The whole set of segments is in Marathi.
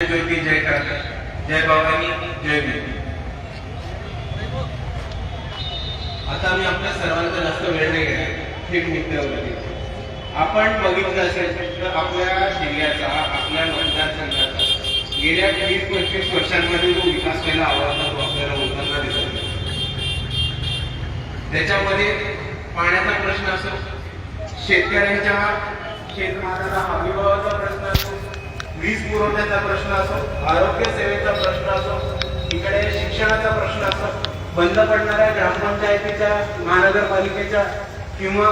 ज्योती जय कराकर जय भवानी जय भीम आता मी आपल्या सर्वांचा जास्त वेळ नाही घेणार थेट मुद्द्यावरती आपण बघितलं असेल तर आपल्या जिल्ह्याचा आपल्या मतदारसंघाचा गेल्या वीस पंचवीस वर्षांमध्ये जो विकास केला आवडता तो आपल्याला बोलताना दिसत नाही. त्याच्यामध्ये पाण्याचा प्रश्न असो शेतकऱ्यांच्या शेतमालाचा हमीभावाचा प्रश्न असो वीज पुरवठ्याचा प्रश्न असो आरोग्य सेवेचा प्रश्न असो इकडे शिक्षणाचा प्रश्न असो बंद पडणाऱ्या ग्रामपंचायतीच्या महानगरपालिकेच्या किंवा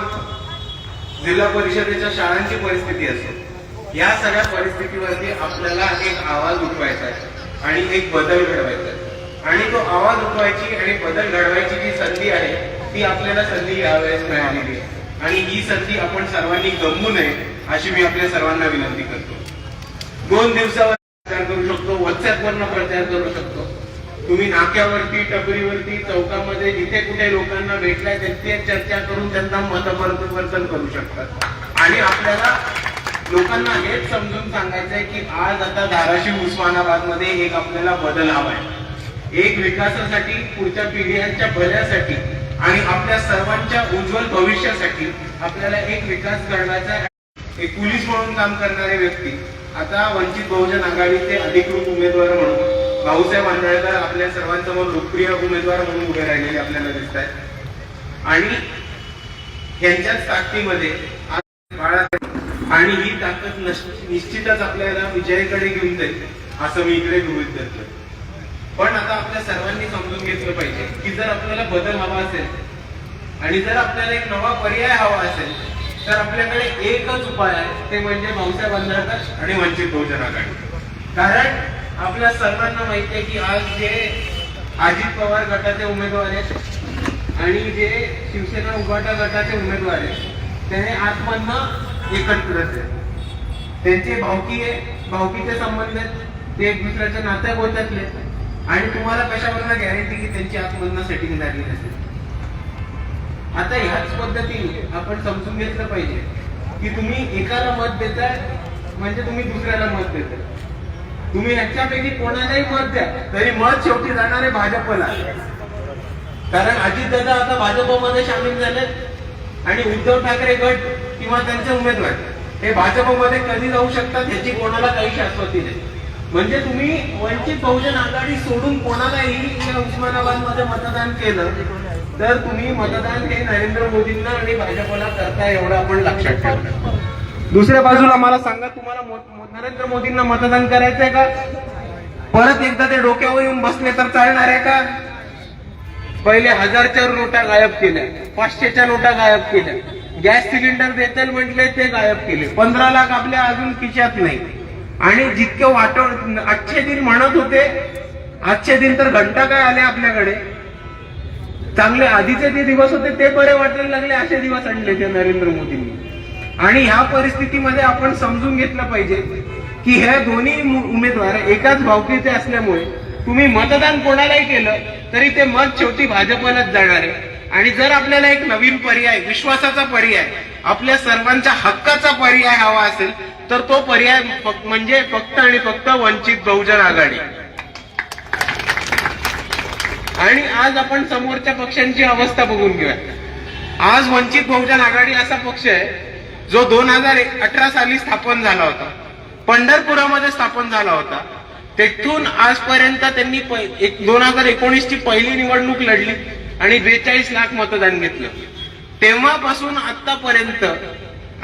जिल्हा परिषदेच्या शाळांची परिस्थिती असो या सगळ्या परिस्थितीवरती आपल्याला एक आवाज उठवायचा आहे आणि एक बदल घडवायचा आहे. आणि तो आवाज उठवायची आणि बदल घडवायची जी संधी आहे ती आपल्याला संधी यावेळेस मिळालेली आहे. आणि ही संधी आपण सर्वांनी गमवू नये अशी मी आपल्या सर्वांना विनंती करतो. दोन दिवसावर प्रचार करू शकतो व्हॉट्सअप वरनं प्रचार करू शकतो. तुम्ही नाक्यावरती टपरीवरती चौकामध्ये जिथे कुठे लोकांना भेटलाय त्यांची चर्चा करून त्यांना मतपरिवर्तन करू शकतात. आणि आपल्याला लोकांना हेच समजून सांगायचंय की आज आता धाराशिव उस्मानाबादमध्ये एक आपल्याला बदल हवाय. एक विकासासाठी पुढच्या पिढ्यांच्या भल्यासाठी आणि आपल्या सर्वांच्या उज्ज्वल भविष्यासाठी आपल्याला एक विकास करण्याचा एक पोलीस म्हणून काम करणारे व्यक्ती आता वंचित बहुजन आघाडीचे अधिकृत उमेदवार म्हणून भाऊसाहेब आंधळेकर आपल्या सर्वांसमोर लोकप्रिय उमेदवार म्हणून उभे राहिलेले आपल्याला दिसत आहेत आणि यांच्याच ताकदीमध्ये आणि ही ताकद निश्चितच आपल्याला विजयाकडे घेऊन जाईल असं मी इकडे गृहित धरतोय. पण आता आपल्या सर्वांनी समजून घेतलं पाहिजे की जर आपल्याला बदल हवा असेल आणि जर आपल्याला एक नवा पर्याय हवा असेल तर आपल्याकडे एकच उपाय आहे ते म्हणजे भाऊसाहेब आंबेडकर आणि वंचित बहुजन आघाडी. कारण आपल्या सर्वांना माहिती आहे की आज जे अजित पवार गटाचे उमेदवार आहेत आणि जे शिवसेना उभाटा गटाचे उमेदवार आहेत त्याने आतमधनं एकत्रच आहे त्यांचे भावकी आहे भावकीचे संबंध आहेत ते एक दुसऱ्याच्या नात्या गोत्यातले आणि तुम्हाला कशावरनं गॅरंटी की त्यांची आतमधनं सेटिंग झाली नसेल? आता ह्याच पद्धतीने आपण समजून घेतलं पाहिजे की तुम्ही एकाला मत देताय म्हणजे तुम्ही दुसऱ्याला मत देताय. तुम्ही ह्याच्यापैकी कोणालाही मत द्या तरी मत शेवटी जाणारे भाजपला. कारण अजितदादा आता भाजपमध्ये सामील झाले आणि उद्धव ठाकरे गट किंवा त्यांचे उमेदवार हे भाजपमध्ये कधी जाऊ शकतात याची कोणाला काही शाश्वती नाही. म्हणजे तुम्ही वंचित बहुजन आघाडी सोडून कोणालाही या उस्मानाबादमध्ये मतदान केलं तर तुम्ही मतदान हे नरेंद्र मोदींना आणि भाजपला करता एवढं आपण लक्षात ठेवतो दुसऱ्या बाजूला मला सांगा तुम्हाला नरेंद्र मोदींना मतदान करायचंय का? परत एकदा ते डोक्यावर येऊन बसले तर चालणार आहे का? पहिले हजारच्या नोटा गायब केल्या पाचशेच्या नोटा गायब केल्या. गॅस सिलेंडर देतील म्हटले ते गायब केले. पंधरा लाख आपल्या अजून खिशात नाही. आणि जितके वाटव आजचे दिन म्हणत होते आजचे दिन तर घंटा काय आले आपल्याकडे. चांगले आधीचे जे दिवस होते ते बरे वाटायला लागले असे दिवस आणले ते नरेंद्र मोदींनी. आणि ह्या परिस्थितीमध्ये आपण समजून घेतलं पाहिजे की हे दोन्ही उमेदवार एकाच भावकीचे असल्यामुळे तुम्ही मतदान कोणालाही केलं तरी ते मत शेवटी भाजपलाच जाणार आहे. आणि जर आपल्याला एक नवीन पर्याय विश्वासाचा पर्याय आपल्या सर्वांच्या हक्काचा पर्याय हवा असेल तर तो पर्याय म्हणजे फक्त आणि फक्त वंचित बहुजन आघाडी. आणि आज आपण समोरच्या पक्षांची अवस्था बघून घेऊया आज वंचित बहुजन आघाडी असा पक्ष आहे जो दोन हजार अठरा साली स्थापन झाला होता. पंढरपुरामध्ये स्थापन झाला होता. तेथून आजपर्यंत त्यांनी एक दोन हजार एकोणीस ची पहिली निवडणूक लढली आणि बेचाळीस लाख मतदान घेतलं. तेव्हापासून आतापर्यंत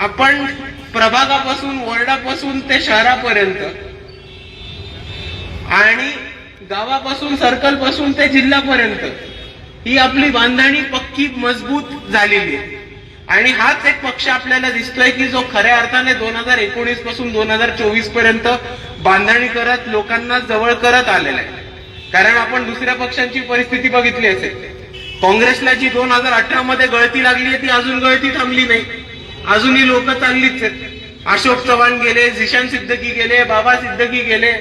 आपण प्रभागापासून वॉर्डापासून ते शहरापर्यंत आणि गावापासून सर्कलपासून ते जिल्ह्यापर्यंत ही आपली बांधणी पक्की मजबूत झालेली आहे. आणि हाच एक पक्ष आपल्याला दिसतोय की जो खऱ्या अर्थाने दोन हजार एकोणीसपासून दोन हजार चोवीसपर्यंत बांधणी करत लोकांना जवळ करत आलेला आहे. कारण आपण दुसऱ्या पक्षांची परिस्थिती बघितली असेल. काँग्रेसला जी दोन हजार अठरा मध्ये गळती लागली आहे ती अजून गळती थांबली नाही. अजूनही लोक चांगलीच आहेत. अशोक चव्हाण गेले झिशान सिद्दकी गेले बाबा सिद्दकी गेले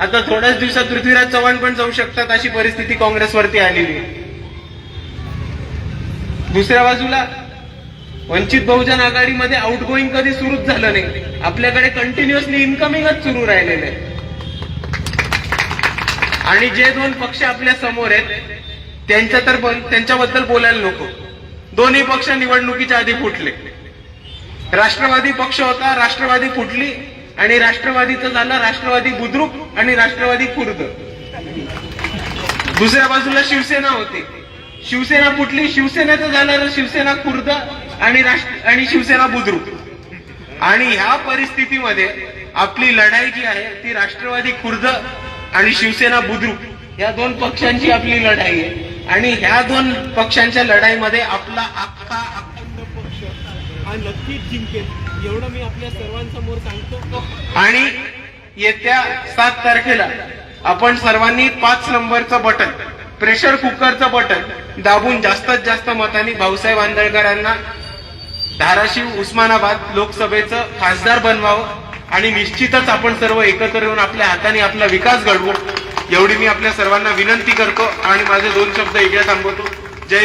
आता थोड्याच दिवसात पृथ्वीराज चव्हाण पण जाऊ शकतात अशी परिस्थिती काँग्रेसवरती आलेली दुसऱ्या बाजूला वंचित बहुजन आघाडीमध्ये आउटगोईंग कधी सुरूच झालं नाही. आपल्याकडे कंटिन्युअसली इन्कमिंगच सुरू राहिलेलं आहे. आणि जे दोन पक्ष आपल्यासमोर आहेत त्यांच्या तर त्यांच्याबद्दल बोलायला नको. दोन्ही पक्ष निवडणुकीच्या आधी फुटले. राष्ट्रवादी पक्ष होता राष्ट्रवादी फुटली आणि राष्ट्रवादीचं झालं राष्ट्रवादी बुद्रुक आणि राष्ट्रवादी खुर्द. दुसऱ्या बाजूला शिवसेना होती. शिवसेना फुटली शिवसेनेचं झालं शिवसेना खुर्द आणि राष्ट्र आणि शिवसेना बुद्रुक. आणि ह्या परिस्थितीमध्ये आपली लढाई जी आहे ती राष्ट्रवादी खुर्द आणि शिवसेना बुद्रुक या दोन पक्षांची आपली लढाई आहे. आणि ह्या दोन पक्षांच्या लढाईमध्ये आपला अख्खा अखंड पक्ष हा नक्कीच जिंकेल. एवढं मी आपल्या सर्वांसमोर सांगतो. आणि येत्या सात तारखेला आपण सर्वांनी पाच नंबरचं बटन प्रेशर कुकरचं बटन दाबून जास्तीत जास्त मतांनी भाऊसाहेब आंदळकरांना धाराशिव उस्मानाबाद लोकसभेचं खासदार बनवावं आणि निश्चितच आपण सर्व एकत्र येऊन आपल्या हाताने आपला विकास घडवू एवढी मी आपल्या सर्वांना विनंती करतो आणि माझे दोन शब्द इकडे थांबवतो. जय